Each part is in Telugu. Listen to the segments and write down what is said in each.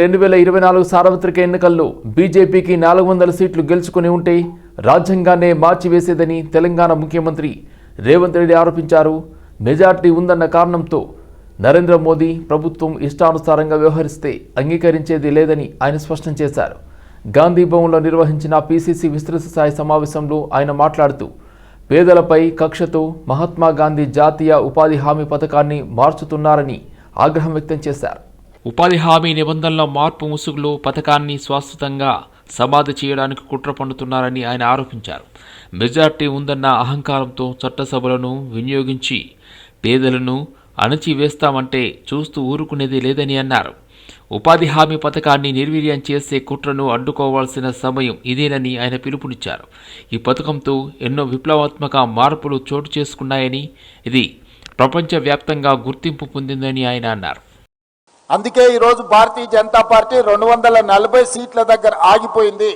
రెండు వేల ఇరవై నాలుగు సార్వత్రిక ఎన్నికల్లో బీజేపీకి నాలుగు వందల సీట్లు గెలుచుకుని ఉంటే రాజ్యాంగాన్నే మార్చివేసేదని తెలంగాణ ముఖ్యమంత్రి రేవంత్ రెడ్డి ఆరోపించారు. మెజార్టీ ఉందన్న కారణంతో నరేంద్ర మోదీ ప్రభుత్వం ఇష్టానుసారంగా వ్యవహరిస్తే అంగీకరించేది లేదని ఆయన స్పష్టం చేశారు. గాంధీ భవన్లో నిర్వహించిన పీసీసీ విస్తృత స్థాయి సమావేశంలో ఆయన మాట్లాడుతూ పేదలపై కక్షతో మహాత్మా గాంధీ జాతీయ ఉపాధి హామీ పథకాన్ని మార్చుతున్నారని ఆగ్రహం వ్యక్తం చేశారు. ఉపాధి హామీ నిబంధనల మార్పు ముసుగులో పథకాన్ని శాశ్వతంగా సమాధి చేయడానికి కుట్ర పండుతున్నారని ఆయన ఆరోపించారు. మెజార్టీ ఉందన్న అహంకారంతో చట్టసభలను వినియోగించి పేదలను అణచివేస్తామంటే చూస్తూ ఊరుకునేది లేదని అన్నారు. ఉపాధి హామీ పథకాన్ని నిర్వీర్యం చేసే కుట్రను అడ్డుకోవాల్సిన సమయం ఇదేనని ఆయన పిలుపునిచ్చారు. ఈ పథకంతో ఎన్నో విప్లవాత్మక మార్పులు చోటు చేసుకున్నాయని ఇది ప్రపంచవ్యాప్తంగా గుర్తింపు పొందిందని ఆయన అన్నారు. అందుకే ఈరోజు భారతీయ జనతా పార్టీ రెండు వందల నలభై సీట్ల దగ్గర ఆగిపోయింది.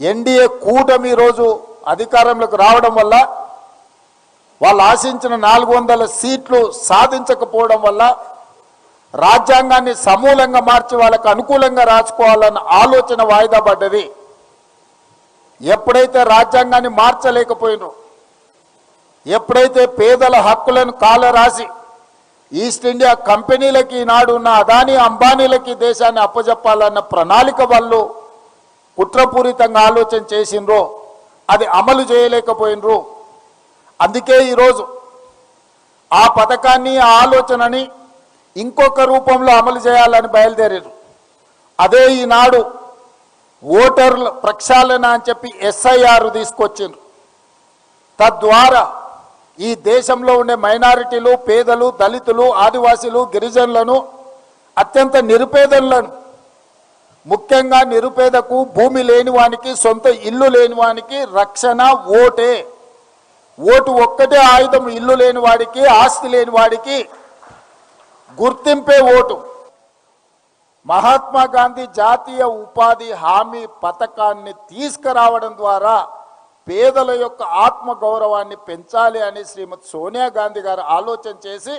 ఎన్డీఏ కూటమి ఈరోజు అధికారంలోకి రావడం వల్ల వాళ్ళు ఆశించిన నాలుగు వందల సీట్లు సాధించకపోవడం వల్ల రాజ్యాంగాన్ని సమూలంగా మార్చి వాళ్ళకు అనుకూలంగా రాసుకోవాలన్న ఆలోచన వాయిదా పడ్డది. ఎప్పుడైతే రాజ్యాంగాన్ని మార్చలేకపోయినో ఎప్పుడైతే పేదల హక్కులను కాలరాసి ఈస్ట్ ఇండియా కంపెనీలకి ఈనాడు ఉన్న అదానీ అంబానీలకి దేశాన్ని అప్పజెప్పాలన్న ప్రణాళిక వాళ్ళు కుట్రపూరితంగా ఆలోచన చేసిండ్రో. అది అమలు చేయలేకపోయినరు అందుకే ఈరోజు ఆ పథకాన్ని ఆ ఆలోచనని ఇంకొక రూపంలో అమలు చేయాలని బయలుదేరారు అదే ఈనాడు ఓటర్ల ప్రక్షాళన అని చెప్పి ఎస్ఐఆర్ తీసుకొచ్చిండ్రు. తద్వారా ఈ దేశంలో ఉండే మైనారిటీలు పేదలు దళితులు ఆదివాసీలు గిరిజనులను అత్యంత నిరుపేదలను ముఖ్యంగా నిరుపేదకు భూమి లేని వానికి సొంత ఇల్లు లేని వానికి రక్షణ ఓటే. ఓటు ఒక్కటే ఆయుధం ఇల్లు లేని వాడికి ఆస్తి లేని వాడికి గుర్తింపే ఓటు. మహాత్మా గాంధీ జాతీయ ఉపాధి హామీ పథకాన్ని తీసుకురావడం ద్వారా పేదల యొక్క ఆత్మ గౌరవాన్ని పెంచాలి అని శ్రీమతి సోనియా గాంధీ గారు ఆలోచన చేసి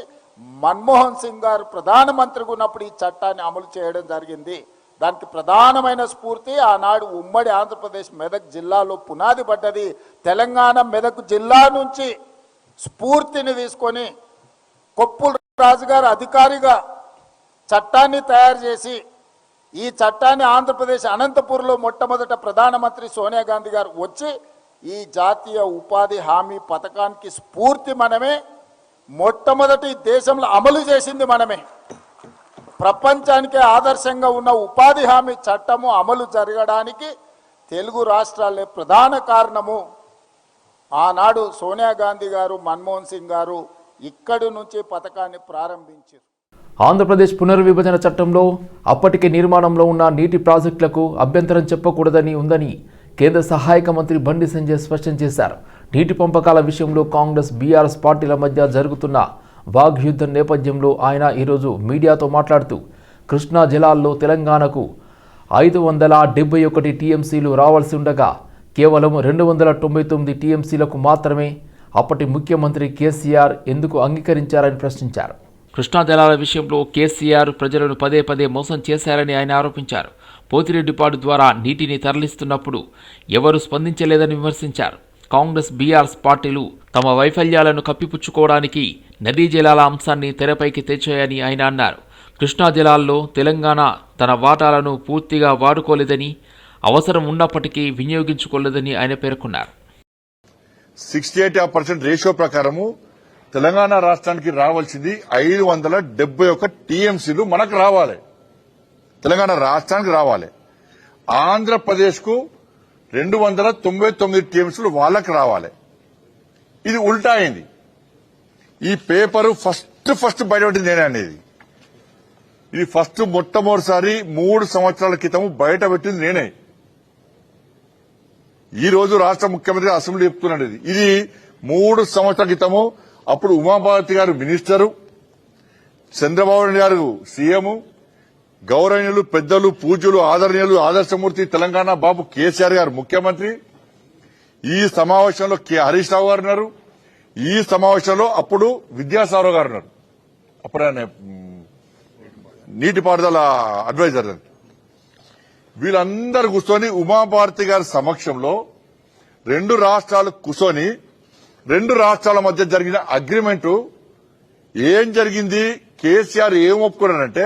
మన్మోహన్ సింగ్ గారు ప్రధానమంత్రిగా ఉన్నప్పుడు ఈ చట్టాన్ని అమలు చేయడం జరిగింది. దానికి ప్రధానమైన స్ఫూర్తి ఆనాడు ఉమ్మడి ఆంధ్రప్రదేశ్ మెదక్ జిల్లాలో పునాది పడ్డది. తెలంగాణ మెదక్ జిల్లా నుంచి స్ఫూర్తిని తీసుకొని కొప్పుల రాజు గారు అధికారిగా చట్టాన్ని తయారు చేసి ఈ చట్టాన్ని ఆంధ్రప్రదేశ్ అనంతపూర్లో మొట్టమొదట ప్రధానమంత్రి సోనియా గాంధీ గారు వచ్చి ఈ జాతీయ ఉపాధి హామీ పథకానికి స్ఫూర్తి మనమే మొట్టమొదటి దేశంలో అమలు చేసింది మనమే. ప్రపంచానికే ఆదర్శంగా ఉన్న ఉపాధి హామీ చట్టము అమలు జరగడానికి తెలుగు రాష్ట్రాలే ప్రధాన కారణము. ఆనాడు సోనియా గాంధీ గారు మన్మోహన్ సింగ్ గారు ఇక్కడి నుంచి పథకాన్ని ప్రారంభించారు. ఆంధ్రప్రదేశ్ పునర్విభజన చట్టంలో అప్పటికే నిర్మాణంలో ఉన్న నీటి ప్రాజెక్టులకు అభ్యంతరం చెప్పకూడదని ఉందని కేంద్ర సహాయక మంత్రి బండి సంజయ్ స్పష్టం చేశారు. నీటి పంపకాల విషయంలో కాంగ్రెస్ బీఆర్ఎస్ పార్టీల మధ్య జరుగుతున్న వాగ్యుద్ధం నేపథ్యంలో ఆయన ఈరోజు మీడియాతో మాట్లాడుతూ కృష్ణా జలాల్లో తెలంగాణకు ఐదు వందల డెబ్బై ఒకటి టీఎంసీలు రావాల్సి ఉండగా కేవలం రెండు వందల తొంభై తొమ్మిది టీఎంసీలకు మాత్రమే అప్పటి ముఖ్యమంత్రి కేసీఆర్ ఎందుకు అంగీకరించారని ప్రశ్నించారు. కృష్ణా జలాల విషయంలో కేసీఆర్ ప్రజలను పదే పదే మోసం చేశారని ఆయన ఆరోపించారు. పోతిరెడ్డిపాడు ద్వారా నీటిని తరలిస్తున్నప్పుడు ఎవరు స్పందించలేదని విమర్శించారు. కాంగ్రెస్ బీఆర్ పార్టీలు తమ వైఫల్యాలను కప్పిపుచ్చుకోవడానికి నదీ జలాల అంశాన్ని తెరపైకి తెచ్చాయని ఆయన అన్నారు. కృష్ణా జలాల్లో తెలంగాణ తన వాటాలను పూర్తిగా వాడుకోలేదని అవసరం ఉన్నప్పటికీ వినియోగించుకోలేదని ఆయన పేర్కొన్నారు. సిక్స్టీ ఎయిట్ పర్సెంట్ రేషియో ప్రకారము తెలంగాణ రాష్ట్రానికి రావాల్సింది ఐదు వందల డెబ్బై ఒక టీఎంసీలు మనకు రావాలి. తెలంగాణ రాష్ట్రానికి రావాలి. ఆంధ్రప్రదేశ్కు రెండు వందల తొంభై తొమ్మిది టీఎంసీలు వాళ్ళకి రావాలి. ఇది ఉల్టా అయింది. ఈ పేపరు ఫస్ట్ ఫస్ట్ బయటపడింది నేనే అనేది. ఇది ఫస్ట్ మొట్టమొదటిసారి మూడు సంవత్సరాల క్రితం బయటపెట్టింది నేనే. ఈ రోజు రాష్ట్ర ముఖ్యమంత్రి అసెంబ్లీ చెప్తున్నాడు ఇది. ఇది మూడు సంవత్సరాల క్రితము అప్పుడు ఉమాభారతి గారు మినిస్టరు చంద్రబాబు నాయుడు గారు సీఎం గౌరవనీయులు పెద్దలు పూజ్యులు ఆదరణీయులు ఆదర్శమూర్తి తెలంగాణ బాబు కేసీఆర్ గారు ముఖ్యమంత్రి. ఈ సమావేశంలో కె హరీష్ రావు గారు ఉన్నారు. ఈ సమావేశంలో అప్పుడు విద్యాసాగర్ గారు ఉన్నారు. అప్పుడు ఆయన నీటిపారుదల అడ్వైజర్ వీళ్ళందరూ కూర్చొని ఉమాభారతి గారి సమక్షంలో రెండు రాష్ట్రాలు కూర్చొని రెండు రాష్ట్రాల మధ్య జరిగిన అగ్రిమెంట్ ఏం జరిగింది? కేసీఆర్ ఏం ఒప్పుకున్నారంటే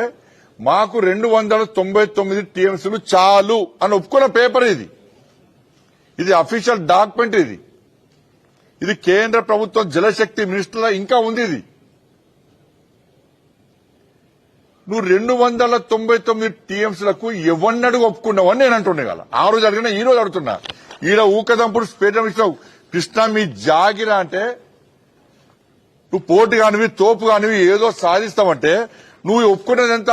మాకు రెండు వందల తొంభై తొమ్మిది టీఎంసీలు చాలు అని ఒప్పుకున్న పేపర్ ఇది. ఇది అఫీషియల్ డాక్యుమెంట్ ఇది. ఇది కేంద్ర ప్రభుత్వం జలశక్తి మినిస్టర్లో ఇంకా ఉంది ఇది. నువ్వు రెండు వందల తొంభై తొమ్మిది టీఎంసీలకు ఎవరినడుగు ఒప్పుకున్నావు అని నేను అంటుండే కదా ఆ రోజు అడిగినా ఈ రోజు అడుగుతున్నా. ఈడ ఊకదంపుడు స్పేటం ఇచ్చినావు. కృష్ణ మీ జాగిర అంటే నువ్వు పోటు కానివి తోపు కానివి ఏదో సాధిస్తావంటే నువ్వు ఒప్పుకున్నది ఎంత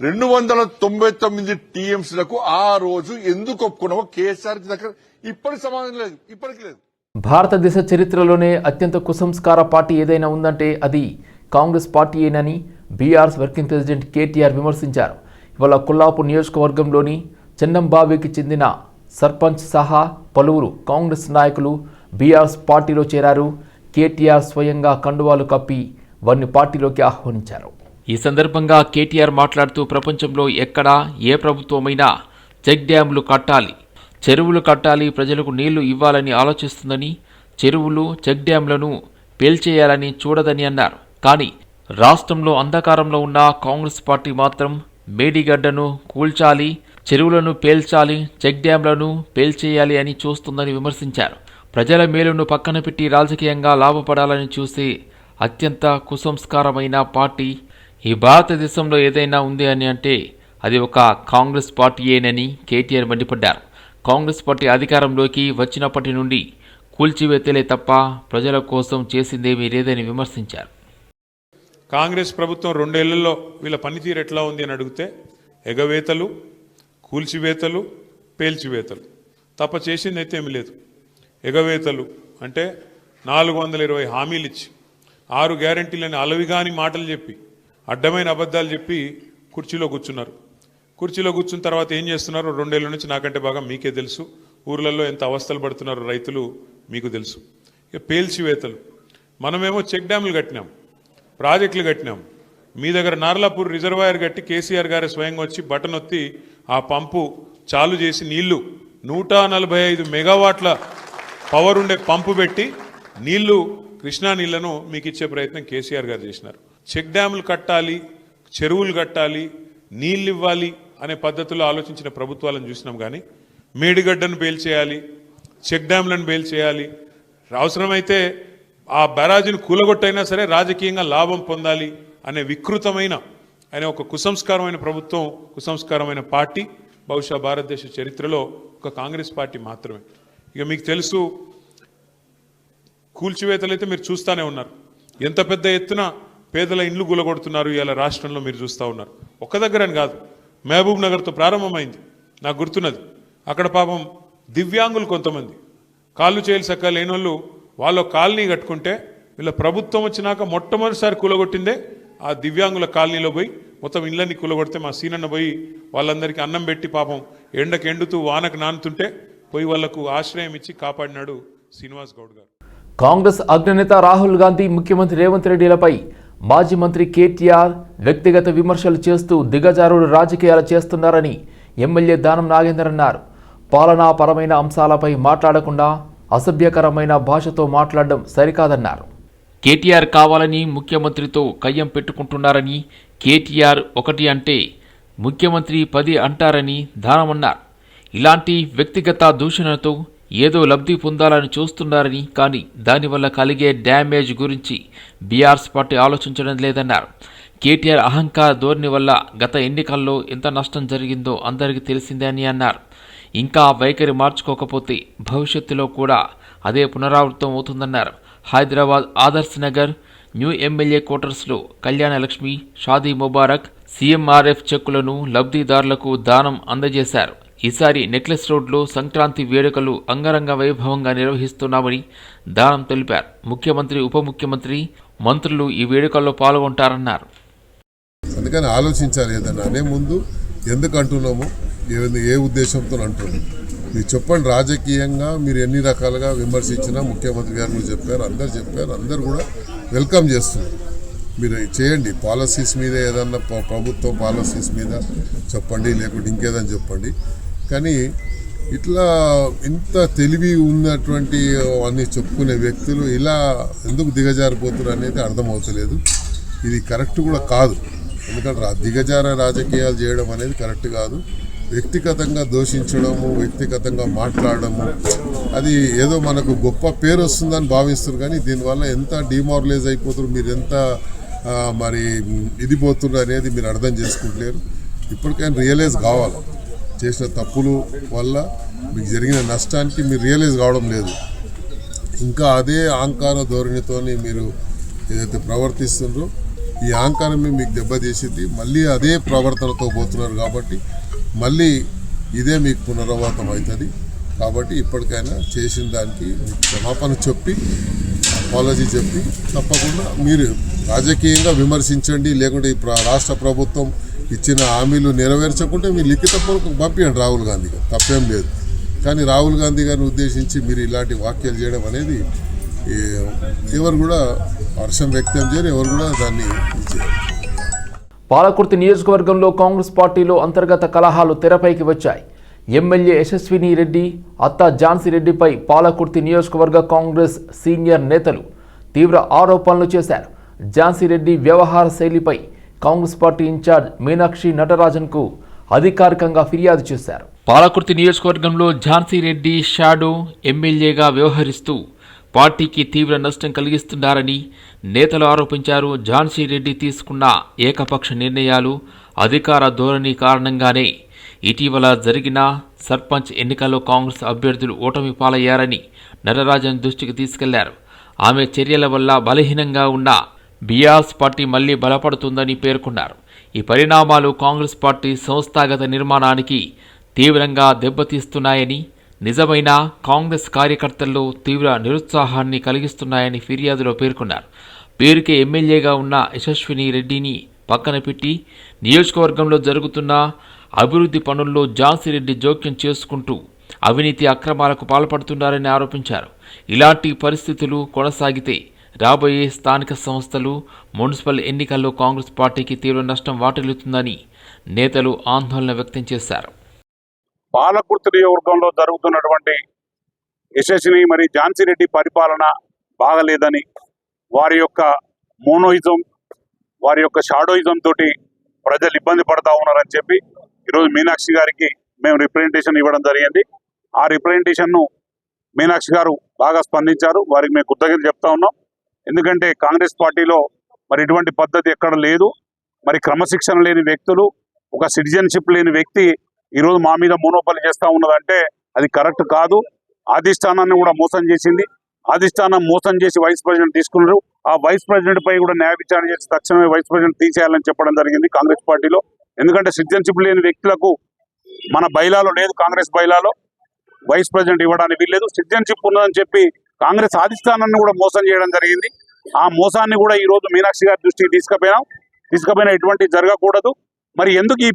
రెండు వందల తొంభై తొమ్మిది టీఎంసీలకు ఆ రోజు ఎందుకు ఒప్పుకున్నావో కేసీఆర్ దగ్గర ఇప్పటికి సమాధానం లేదు ఇప్పటికి లేదు. భారతదేశ చరిత్రలోనే అత్యంత కుసంస్కార పార్టీ ఏదైనా ఉందంటే అది కాంగ్రెస్ పార్టీయేనని బీఆర్ఎస్ వర్కింగ్ ప్రెసిడెంట్ కేటీఆర్ విమర్శించారు. ఇవాళ కొల్లాపూర్ నియోజకవర్గంలోని చెన్నంబావికి చెందిన సర్పంచ్ సహా పలువురు కాంగ్రెస్ నాయకులు బీఆర్ఎస్ పార్టీలో చేరారు. కేటీఆర్ స్వయంగా కండువాలు కప్పి వారిని పార్టీలోకి ఆహ్వానించారు. ఈ సందర్భంగా కేటీఆర్ మాట్లాడుతూ ప్రపంచంలో ఎక్కడా ఏ ప్రభుత్వమైనా చెక్ డ్యాంలు కట్టాలి చెరువులు కట్టాలి ప్రజలకు నీళ్ళు ఇవ్వాలని ఆలోచిస్తుందని చెరువులు చెక్ డ్యాంలను పేల్చేయాలని చూడదని అన్నారు. కానీ రాష్ట్రంలో అంధకారంలో ఉన్న కాంగ్రెస్ పార్టీ మాత్రం మేడిగడ్డను కూల్చాలి చెరువులను పేల్చాలి చెక్ డ్యాంలను పేల్చేయాలి అని చూస్తుందని విమర్శించారు. ప్రజల మేలును పక్కన పెట్టి రాజకీయంగా లాభపడాలని చూసే అత్యంత కుసంస్కారమైన పార్టీ ఈ భారతదేశంలో ఏదైనా ఉంది అని అంటే అది ఒక కాంగ్రెస్ పార్టీయేనని కేటీఆర్ మండిపడ్డారు. కాంగ్రెస్ పార్టీ అధికారంలోకి వచ్చినప్పటి నుండి కూల్చివేతలే తప్ప ప్రజల కోసం చేసిందేమీ లేదని విమర్శించారు. కాంగ్రెస్ ప్రభుత్వం రెండేళ్ళలో వీళ్ళ పనితీరు ఎట్లా ఉంది అని అడిగితే ఎగవేతలు కూల్చివేతలు పేల్చివేతలు. తప్ప చేసింది అయితే ఏమి లేదు. ఎగవేతలు అంటే నాలుగు వందల ఇరవై హామీలు ఇచ్చి ఆరు గ్యారంటీలని అలవిగాని మాటలు చెప్పి అడ్డమైన అబద్ధాలు చెప్పి కుర్చీలో కూర్చున్నారు. కుర్చీలో కూర్చున్న తర్వాత ఏం చేస్తున్నారో రెండేళ్ళ నుంచి నాకంటే బాగా మీకే తెలుసు. ఊర్లలో ఎంత అవస్థలు పడుతున్నారో రైతులు మీకు తెలుసు. ఇక పేల్చివేతలు. మనమేమో చెక్ డ్యాములు కట్టినాం ప్రాజెక్టులు కట్టినాం. మీ దగ్గర నార్లాపూర్ రిజర్వాయర్ కట్టి కేసీఆర్ గారు స్వయంగా వచ్చి బటన్ ఒత్తి ఆ పంపు చాలు చేసి నీళ్ళు నూట నలభై ఐదు మెగావాట్ల పవర్ ఉండే పంపు పెట్టి నీళ్ళు కృష్ణా నీళ్ళను మీకు ఇచ్చే ప్రయత్నం కేసీఆర్ గారు చేసినారు. చెక్ డ్యాములు కట్టాలి చెరువులు కట్టాలి నీళ్ళు ఇవ్వాలి అనే పద్ధతిలో ఆలోచించిన ప్రభుత్వాలను చూసినాం కానీ మేడిగడ్డను పేల్చేయాలి చెక్ డ్యామ్లను పేల్చేయాలి అవసరమైతే ఆ బ్యారాజీని కూలగొట్టైనా సరే రాజకీయంగా లాభం పొందాలి అనే వికృతమైన ఆయన ఒక కుసంస్కారమైన ప్రభుత్వం కుసంస్కారమైన పార్టీ బహుశా భారతదేశ చరిత్రలో ఒక కాంగ్రెస్ పార్టీ మాత్రమే. ఇక మీకు తెలుసు కూల్చివేతలు అయితే మీరు చూస్తూనే ఉన్నారు. ఎంత పెద్ద ఎత్తున పేదల ఇండ్లు గులగొడుతున్నారు ఇలా రాష్ట్రంలో మీరు చూస్తూ ఉన్నారు. ఒక్క దగ్గరని కాదు మహబూబ్ నగర్తో ప్రారంభమైంది నాకు గుర్తున్నది. అక్కడ పాపం దివ్యాంగులు కొంతమంది. కాళ్ళు చేయలు సక్క లేనోళ్ళు వాళ్ళ కాలనీ కట్టుకుంటే వీళ్ళ ప్రభుత్వం వచ్చినాక మొట్టమొదటిసారి కూలగొట్టిందే ఆ దివ్యాంగుల కాలనీలో పోయి మొత్తం ఇళ్ళని కూలగొడితే మా సీనన్న పోయి వాళ్ళందరికీ అన్నం పెట్టి పాపం ఎండకు ఎండుతూ వానకు నానుతుంటే పోయి వాళ్ళకు ఆశ్రయం ఇచ్చి కాపాడినాడు శ్రీనివాస్ గౌడ్ గారు. కాంగ్రెస్ అగ్రనేత రాహుల్ గాంధీ ముఖ్యమంత్రి రేవంత్ రెడ్డిలపై మాజీ మంత్రి కేటీఆర్ వ్యక్తిగత విమర్శలు చేస్తూ దిగజారుడు రాజకీయాలు చేస్తున్నారని ఎమ్మెల్యే దానం నాగేందర్ అన్నారు. పాలనాపరమైన అంశాలపై మాట్లాడకుండా అసభ్యకరమైన భాషతో మాట్లాడడం సరికాదన్నారు. కేటీఆర్ కావాలని ముఖ్యమంత్రితో కయ్యం పెట్టుకుంటున్నారని కేటీఆర్ ఒకటి అంటే ముఖ్యమంత్రి పది అంటారని దానమన్నారు. ఇలాంటి వ్యక్తిగత దూషణతో ఏదో లబ్ధి పొందాలని చూస్తున్నారని కానీ దానివల్ల కలిగే డ్యామేజ్ గురించి బీఆర్ఎస్ పార్టీ ఆలోచించడం లేదన్నారు. కేటీఆర్ అహంకార ధోరణి వల్ల గత ఎన్నికల్లో ఎంత నష్టం జరిగిందో అందరికీ తెలిసిందే అని అన్నారు. ఇంకా వైఖరి మార్చుకోకపోతే భవిష్యత్తులో కూడా అదే పునరావృతం అవుతుందన్నారు. హైదరాబాద్ ఆదర్శ్ నగర్ న్యూ ఎమ్మెల్యే క్వార్టర్స్లో కళ్యాణ లక్ష్మి షాదీ ముబారక్ సీఎంఆర్ఎఫ్ చెక్కులను లబ్ధిదారులకు దానం అందజేశారు. ఈసారి నెక్లెస్ రోడ్లో సంక్రాంతి వేడుకలు అంగరంగ వైభవంగా నిర్వహిస్తున్నామని దానం తెలిపారు. ముఖ్యమంత్రి ఉప ముఖ్యమంత్రి మంత్రులు ఈ వేడుకల్లో పాల్గొంటారన్నారు. అందుకని ఆలోచించాలి ఏదన్నా అనే ముందు ఎందుకు అంటున్నాము ఏ ఉద్దేశంతో అంటున్నాము మీరు చెప్పండి రాజకీయంగా మీరు ఎన్ని రకాలుగా విమర్శించినా ముఖ్యమంత్రి గారు చెప్పారు అందరు చెప్పారు అందరు కూడా వెల్కమ్ చేస్తున్నారు. మీరు చేయండి. పాలసీస్ మీద ఏదన్నా ప్రభుత్వ పాలసీస్ మీద చెప్పండి లేకుంటే ఇంకేదని చెప్పండి. కానీ ఇట్లా ఇంత తెలివి ఉన్నటువంటి అన్ని చెప్పుకునే వ్యక్తులు ఇలా ఎందుకు దిగజారిపోతున్నారు అనేది అర్థమవుతలేదు. ఇది కరెక్ట్ కూడా కాదు. ఎందుకంటే దిగజార రాజకీయాలు చేయడం అనేది కరెక్ట్ కాదు. వ్యక్తిగతంగా దూషించడము వ్యక్తిగతంగా మాట్లాడడము అది ఏదో మనకు గొప్ప పేరు వస్తుందని భావిస్తారు కానీ దీనివల్ల ఎంత డిమారలైజ్ అయిపోతారు మీరు ఎంత మరి ఇది పోతున్నారు అనేది మీరు అర్థం చేసుకుంటలేరు. ఇప్పటికైనా రియలైజ్ కావాలి. చేసిన తప్పులు వల్ల మీకు జరిగిన నష్టానికి మీరు రియలైజ్ కావడం లేదు. ఇంకా అదే ఆంకార ధోరణితో మీరు ఏదైతే ప్రవర్తిస్తుండ్రో ఈ ఆంకారమే మీకు దెబ్బతీసింది. మళ్ళీ అదే ప్రవర్తనతో పోతున్నారు కాబట్టి మళ్ళీ ఇదే మీకు పునరావృతం అవుతుంది. కాబట్టి ఇప్పటికైనా చేసిన దానికి మీకు క్షమాపణ చెప్పి అపాలజీ చెప్పి తప్పకుండా మీరు రాజకీయంగా విమర్శించండి. లేకుంటే ఈ రాష్ట్ర ప్రభుత్వం ఇచ్చిన హామీలు నెరవేర్చకుంటే మీరు లిఖితపూర్వకం పంపించండి రాహుల్ గాంధీ గారు. తప్పేం లేదు. కానీ రాహుల్ గాంధీ గారిని ఉద్దేశించి మీరు ఇలాంటి వ్యాఖ్యలు చేయడం అనేది ఎవరు కూడా హర్షం వ్యక్తం చేయరు ఎవరు కూడా దాన్ని చేయరు. పాలకుర్తి నియోజకవర్గంలో కాంగ్రెస్ పార్టీలో అంతర్గత కలహాలు తెరపైకి వచ్చాయి. ఎమ్మెల్యే యశస్విని రెడ్డి అత్త ఝాన్సీ రెడ్డిపై పాలకుర్తి నియోజకవర్గ కాంగ్రెస్ సీనియర్ నేతలు తీవ్ర ఆరోపణలు చేశారు. ఝాన్సీ రెడ్డి వ్యవహార శైలిపై కాంగ్రెస్ పార్టీ ఇన్ఛార్జ్ మీనాక్షి నటరాజన్కు అధికారికంగా ఫిర్యాదు చేశారు. పాలకుర్తి నియోజకవర్గంలో ఝాన్సీ రెడ్డి షాడో ఎమ్మెల్యేగా వ్యవహరిస్తూ పార్టీకి తీవ్ర నష్టం కలిగిస్తున్నారని నేతలు ఆరోపించారు. ఝాన్సీ రెడ్డి తీసుకున్న ఏకపక్ష నిర్ణయాలు అధికార ధోరణి కారణంగానే ఇటీవల జరిగిన సర్పంచ్ ఎన్నికల్లో కాంగ్రెస్ అభ్యర్థులు ఓటమి పాలయ్యారని నటరాజన్ దృష్టికి తీసుకెళ్ళారు. ఆమె చర్యల వల్ల బలహీనంగా ఉన్న బియాస్ పార్టీ మళ్ళీ బలపడుతుందని పేర్కొన్నారు. ఈ పరిణామాలు కాంగ్రెస్ పార్టీ సంస్థాగత నిర్మాణానికి తీవ్రంగా దెబ్బతీస్తున్నాయని నిజమైన కాంగ్రెస్ కార్యకర్తల్లో తీవ్ర నిరుత్సాహాన్ని కలిగిస్తున్నాయని ఫిర్యాదులో పేర్కొన్నారు. పేరుకే ఎమ్మెల్యేగా ఉన్న యశస్విని రెడ్డిని పక్కన పెట్టి నియోజకవర్గంలో జరుగుతున్న అభివృద్ధి పనుల్లో ఝాన్సీ రెడ్డి జోక్యం చేసుకుంటూ అవినీతి అక్రమాలకు పాల్పడుతున్నారని ఆరోపించారు. ఇలాంటి పరిస్థితులు కొనసాగితే రాబోయే స్థానిక సంస్థలు మున్సిపల్ ఎన్నికల్లో కాంగ్రెస్ పార్టీకి తీవ్ర నష్టం వాటిల్లుతుందని నేతలు ఆందోళన వ్యక్తం చేశారు. పాలకుర్తి నియోజకవర్గంలో జరుగుతున్నటువంటి యశస్విని మరి ఝాన్సీ రెడ్డి పరిపాలన బాగలేదని వారి యొక్క మోనోయిజం వారి యొక్క షాడోయిజం తోటి ప్రజలు ఇబ్బంది పడతా ఉన్నారని చెప్పి ఈరోజు మీనాక్షి గారికి మేము రిప్రజెంటేషన్ ఇవ్వడం జరిగింది. ఆ రిప్రజెంటేషన్ను మీనాక్షి గారు బాగా స్పందించారు. వారికి మేము కృతజ్ఞతలు చెప్తా ఉన్నాం. ఎందుకంటే కాంగ్రెస్ పార్టీలో మరి ఇటువంటి పద్ధతి ఎక్కడ లేదు. మరి క్రమశిక్షణ లేని వ్యక్తులు ఒక సిటిజన్షిప్ లేని వ్యక్తి ఈరోజు మా మీద మోనోపలి చేస్తా ఉన్నదంటే అది కరెక్ట్ కాదు. అధిష్టానాన్ని కూడా మోసం చేసింది. అధిష్టానం మోసం చేసి వైస్ ప్రెసిడెంట్ తీసుకున్నారు. ఆ వైస్ ప్రెసిడెంట్ పై కూడా న్యాయ విచారణ చేసి తక్షణమే వైస్ ప్రెసిడెంట్ తీసేయాలని చెప్పడం జరిగింది కాంగ్రెస్ పార్టీలో. ఎందుకంటే సిటిజన్షిప్ లేని వ్యక్తులకు మన బైలాలో లేదు కాంగ్రెస్ బైలాలో. వైస్ ప్రెసిడెంట్ ఇవ్వడానికి వీల్లేదు. సిటిజన్షిప్ ఉన్నదని చెప్పి కాంగ్రెస్ అధిష్టానాన్ని కూడా మోసం చేయడం జరిగింది. ఆ మోసాన్ని కూడా ఈ రోజు మీనాక్షి గారి దృష్టికి తీసుకుపోయినాం. తీసుకుపోయినా ఎటువంటి జరగకూడదు. మరి ఎందుకు ఈ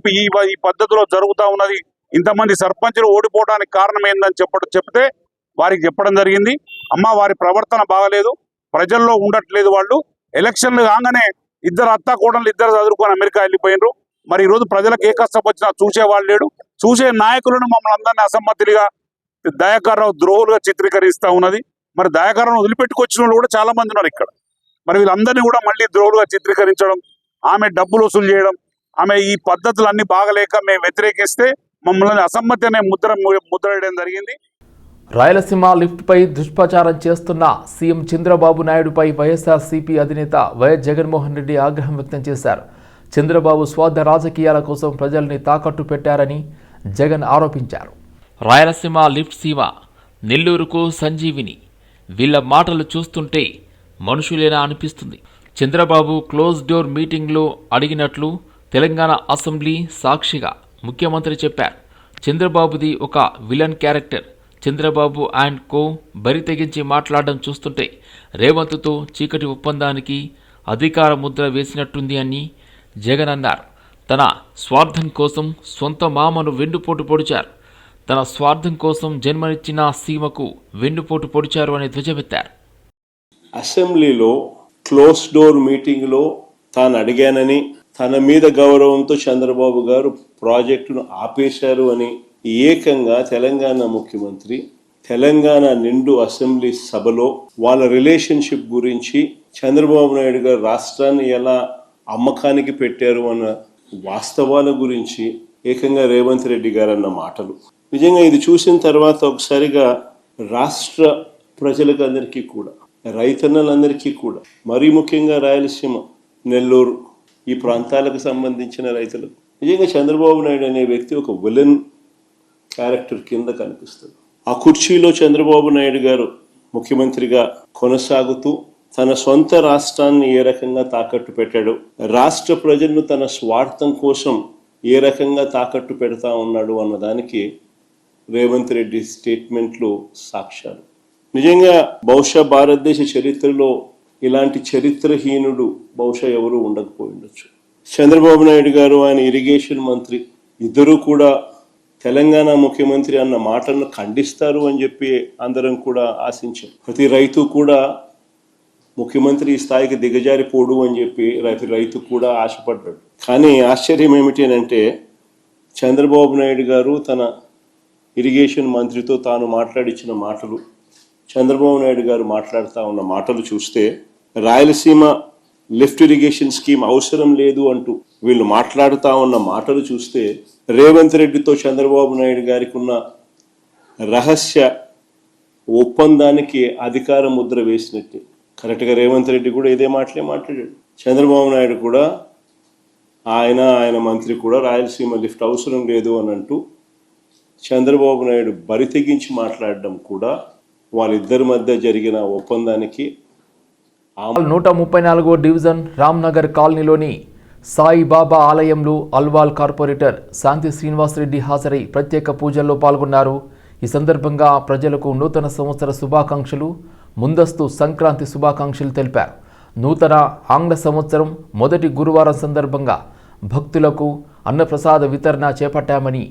ఈ పద్ధతిలో జరుగుతూ ఉన్నది? ఇంతమంది సర్పంచులు ఓడిపోవడానికి కారణం ఏందని చెప్పడం చెప్తే వారికి చెప్పడం జరిగింది. అమ్మ వారి ప్రవర్తన బాగలేదు. ప్రజల్లో ఉండట్లేదు వాళ్ళు. ఎలక్షన్లు కాగానే ఇద్దరు అత్త కోడలు ఇద్దరు చదువుకొని అమెరికా వెళ్ళిపోయినారు. మరి ఈ రోజు ప్రజలకు ఏ కష్టం వచ్చినా చూసేవాళ్ళు లేడు. చూసే నాయకులను మమ్మల్ని అందరినీ అసమ్మతిగా దయాకర్రావు ద్రోహులుగా చిత్రీకరిస్తా ఉన్నది. మరి దయాకర్రావు వదిలిపెట్టుకొచ్చిన వాళ్ళు కూడా చాలా మంది ఉన్నారు ఇక్కడ. మరి వీళ్ళందరినీ కూడా మళ్ళీ ద్రోహులుగా చిత్రీకరించడం ఆమె డబ్బులు వసూలు చేయడం ఆమె ఈ పద్ధతులు అన్ని బాగలేక మేము వ్యతిరేకిస్తే మమ్మల్ని అసమ్మతి అనే ముద్ర ముద్రయడం జరిగింది. రాయలసీమ లిఫ్ట్పై దుష్ప్రచారం చేస్తున్న సీఎం చంద్రబాబు నాయుడుపై వైఎస్ఆర్సీపీ అధినేత వైఎస్ జగన్మోహన్ రెడ్డి ఆగ్రహం వ్యక్తం చేశారు. చంద్రబాబు స్వార్థ రాజకీయాల కోసం ప్రజల్ని తాకట్టు పెట్టారని జగన్ ఆరోపించారు. రాయలసీమ లిఫ్ట్ సీమ నెల్లూరుకు సంజీవిని. వీళ్ళ మాటలు చూస్తుంటే మనుషులేనా అనిపిస్తుంది. చంద్రబాబు క్లోజ్ డోర్ మీటింగ్లో అడిగినట్లు తెలంగాణ అసెంబ్లీ సాక్షిగా ముఖ్యమంత్రి చెప్పారు. చంద్రబాబుది ఒక villain character. Chandrababu and co బరి తెగించి మాట్లాడడం చూస్తుంటే రేవంత్తో చీకటి ఒప్పందానికి అధికార ముద్ర వేసినట్టుంది అని జగన్ అన్నారు. తన స్వార్థం కోసం సొంత మామను వెన్నుపోటు పొడిచారు. తన స్వార్థం కోసం జన్మనిచ్చిన సీమకు వెన్నుపోటు పొడిచారు అని ధ్వజమెత్తారు. అసెంబ్లీలో క్లోజ్ డోర్ మీటింగ్లో తాను అడిగానని తన మీద గౌరవంతో చంద్రబాబు గారు ప్రాజెక్టును ఆపేశారు అని ఏకంగా తెలంగాణ ముఖ్యమంత్రి తెలంగాణ నిండు అసెంబ్లీ సభలో వాళ్ళ రిలేషన్షిప్ గురించి చంద్రబాబు నాయుడు గారు రాష్ట్రాన్ని ఎలా అమ్మకానికి పెట్టారు అన్న వాస్తవాల గురించి ఏకంగా రేవంత్ రెడ్డి గారు అన్న మాటలు. నిజంగా ఇది చూసిన తర్వాత ఒకసారిగా రాష్ట్ర ప్రజలకు అందరికీ కూడా రైతన్నలందరికీ కూడా మరీ ముఖ్యంగా రాయలసీమ నెల్లూరు ఈ ప్రాంతాలకు సంబంధించిన రైతులు. నిజంగా చంద్రబాబు నాయుడు అనే వ్యక్తి ఒక విలన్ క్యారెక్టర్ కింద కనిపిస్తుంది ఆ కుర్చీలో చంద్రబాబు నాయుడు గారు ముఖ్యమంత్రిగా కొనసాగుతూ తన సొంత రాష్ట్రాన్ని ఏ రకంగా తాకట్టు పెట్టాడు రాష్ట్ర ప్రజలను తన స్వార్థం కోసం ఏ రకంగా తాకట్టు పెడతా ఉన్నాడు అన్నదానికి రేవంత్ రెడ్డి స్టేట్మెంట్లు సాక్ష్యాలు. నిజంగా బహుశా భారతదేశ చరిత్రలో ఇలాంటి చరిత్రహీనుడు బహుశా ఎవరు ఉండకపోయి ఉండొచ్చు చంద్రబాబు నాయుడు గారు ఆయన ఇరిగేషన్ మంత్రి ఇద్దరూ కూడా తెలంగాణ ముఖ్యమంత్రి అన్న మాటలను ఖండిస్తారు అని చెప్పి అందరం కూడా ఆశించాం. ప్రతి రైతు కూడా ముఖ్యమంత్రి ఈ స్థాయికి దిగజారిపోడు అని చెప్పి ప్రతి రైతు కూడా ఆశపడ్డాడు. కానీ ఆశ్చర్యం ఏమిటి అని అంటే చంద్రబాబు నాయుడు గారు తన ఇరిగేషన్ మంత్రితో తాను మాట్లాడించిన మాటలు చంద్రబాబు నాయుడు గారు మాట్లాడుతూ ఉన్న మాటలు చూస్తే రాయలసీమ లిఫ్ట్ ఇరిగేషన్ స్కీమ్ అవసరం లేదు అంటూ వీళ్ళు మాట్లాడుతూ ఉన్న మాటలు చూస్తే రేవంత్ రెడ్డితో చంద్రబాబు నాయుడు గారికి ఉన్న రహస్య ఒప్పందానికి అధికార ముద్ర వేసినట్టే. కరెక్ట్గా రేవంత్ రెడ్డి కూడా ఇదే మాటలే మాట్లాడాడు. చంద్రబాబు నాయుడు కూడా ఆయన ఆయన మంత్రి కూడా రాయలసీమ లిఫ్ట్ అవసరం లేదు అని అంటూ చంద్రబాబు నాయుడు బరి తెగించి మాట్లాడడం కూడా వాళ్ళిద్దరి మధ్య జరిగిన ఒప్పందానికి నూట ముప్పై నాలుగో డివిజన్ రామ్నగర్ కాలనీలోని సాయిబాబా ఆలయంలో అల్వాల్ కార్పొరేటర్ శాంతి శ్రీనివాసరెడ్డి హాజరై ప్రత్యేక పూజల్లో పాల్గొన్నారు. ఈ సందర్భంగా ప్రజలకు నూతన సంవత్సర శుభాకాంక్షలు ముందస్తు సంక్రాంతి శుభాకాంక్షలు తెలిపారు. నూతన ఆంగ్ల సంవత్సరం మొదటి గురువారం సందర్భంగా భక్తులకు అన్నప్రసాద వితరణ చేపట్టామని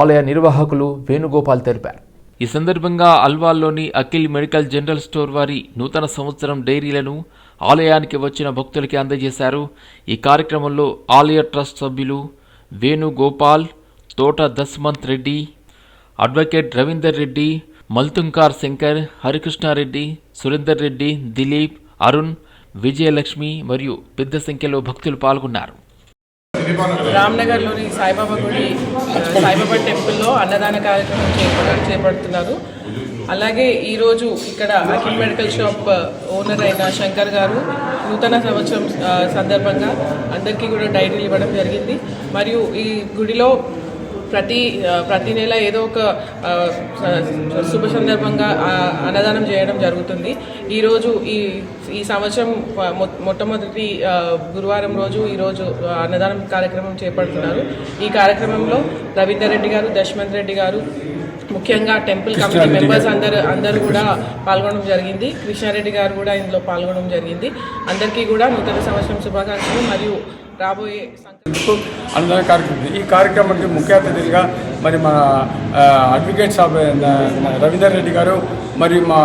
ఆలయ నిర్వాహకులు వేణుగోపాల్ తెలిపారు. ఈ సందర్భంగా అల్వాల్లోని అఖిల్ మెడికల్ జనరల్ స్టోర్ వారి నూతన సంవత్సరం డైరీలను ఆలయానికి వచ్చిన భక్తులకి అందజేశారు. ఈ కార్యక్రమంలో ఆలయ ట్రస్ట్ సభ్యులు వేణుగోపాల్ తోట దస్మంత్ రెడ్డి అడ్వకేట్ రవీందర్ రెడ్డి మల్తుంకార్ శంకర్ హరికృష్ణారెడ్డి సురేందర్ రెడ్డి దిలీప్ అరుణ్ విజయలక్ష్మి మరియు పెద్ద సంఖ్యలో భక్తులు పాల్గొన్నారు. రామ్నగర్లోని సాయిబాబా గుడి సాయిబాబా టెంపుల్లో అన్నదాన కార్యక్రమం చేపడ చేపడుతున్నారు. అలాగే ఈరోజు ఇక్కడ అఖిల్ మెడికల్ షాప్ ఓనర్ అయిన శంకర్ గారు నూతన సంవత్సరం సందర్భంగా అందరికీ కూడా డైరీలు ఇవ్వడం జరిగింది. మరియు ఈ గుడిలో ప్రతి ప్రతి నెల ఏదో ఒక శుభ సందర్భంగా అన్నదానం చేయడం జరుగుతుంది. ఈరోజు ఈ ఈ సంవత్సరం మొట్టమొదటి గురువారం రోజు ఈరోజు అన్నదానం కార్యక్రమం చేపడుతున్నారు. ఈ కార్యక్రమంలో రవీందర్ రెడ్డి గారు దశమంత్ రెడ్డి గారు ముఖ్యంగా టెంపుల్ కమిటీ మెంబర్స్ అందరు అందరూ కూడా పాల్గొనడం జరిగింది. కృష్ణారెడ్డి గారు కూడా ఇందులో పాల్గొనడం జరిగింది. అందరికీ కూడా నూతన సంవత్సరం శుభాకాంక్షలు. మరియు రాబోయే అనుదాన కార్యక్రమం. ఈ కార్యక్రమానికి ముఖ్య అతిథులుగా మరి మన అడ్వకేట్ సాబ్ రవీందర్ రెడ్డి గారు మరి మా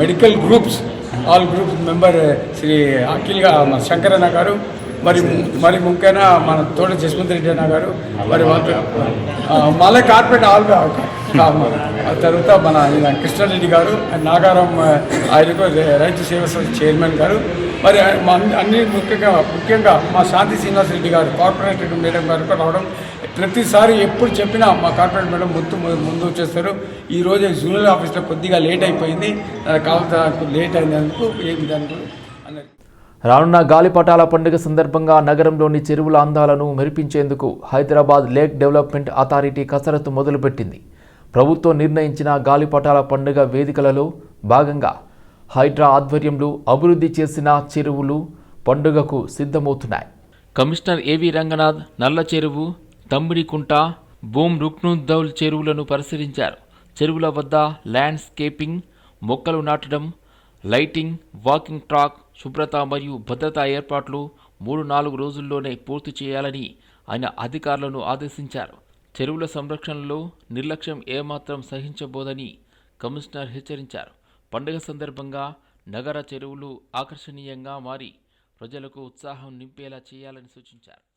medical groups all groups member Shri Akhil Shankaranna గారు మరి మరి ముఖ్యంగా మన తోట జస్మంత్ రెడ్డి అన్న గారు మరి మళ్ళీ కార్పొరేట్ ఆల్ తర్వాత మన కృష్ణారెడ్డి గారు నాగారాం నాగారం ఆయనకు రైతు సేవ సంస్థ చైర్మన్ గారు మరి మా అన్ని- ముఖ్యంగా ముఖ్యంగా మా శాంతి శ్రీనివాస్ రెడ్డి గారు కార్పొరేటర్ మేడం గారు రావడం ప్రతిసారి ఎప్పుడు చెప్పినా మా కార్పొరేట్ మేడం ముందు ముందు వచ్చేస్తారు. ఈ జూనియర్ ఆఫీస్లో కొద్దిగా లేట్ అయిపోయింది. కావాలి లేట్ అయినందుకు ఏమి దానికి రానున్న గాలిపటాల పండుగ సందర్భంగా నగరంలోని చెరువుల అందాలను మెరిపించేందుకు హైదరాబాద్ లేక్ డెవలప్మెంట్ అథారిటీ కసరత్తు మొదలుపెట్టింది. ప్రభుత్వం నిర్ణయించిన గాలిపటాల పండుగ వేదికలలో భాగంగా హైడ్రా ఆధ్వర్యంలో అభివృద్ధి చేసిన చెరువులు పండుగకు సిద్ధమవుతున్నాయి. కమిషనర్ ఏవి రంగనాథ్ నల్ల చెరువు తమ్మిడికుంట బూమ్ రుక్నుద్దౌల్ చెరువులను పరిశీలించారు. చెరువుల వద్ద ల్యాండ్స్కేపింగ్ మొక్కలు నాటడం లైటింగ్ వాకింగ్ ట్రాక్ శుభ్రత మరియు భద్రతా ఏర్పాట్లు మూడు నాలుగు రోజుల్లోనే పూర్తి చేయాలని ఆయన అధికారులను ఆదేశించారు. చెరువుల సంరక్షణలో నిర్లక్ష్యం ఏమాత్రం సహించబోదని కమిషనర్ హెచ్చరించారు. పండుగ సందర్భంగా నగర చెరువులు ఆకర్షణీయంగా మారి ప్రజలకు ఉత్సాహం నింపేలా చేయాలని సూచించారు.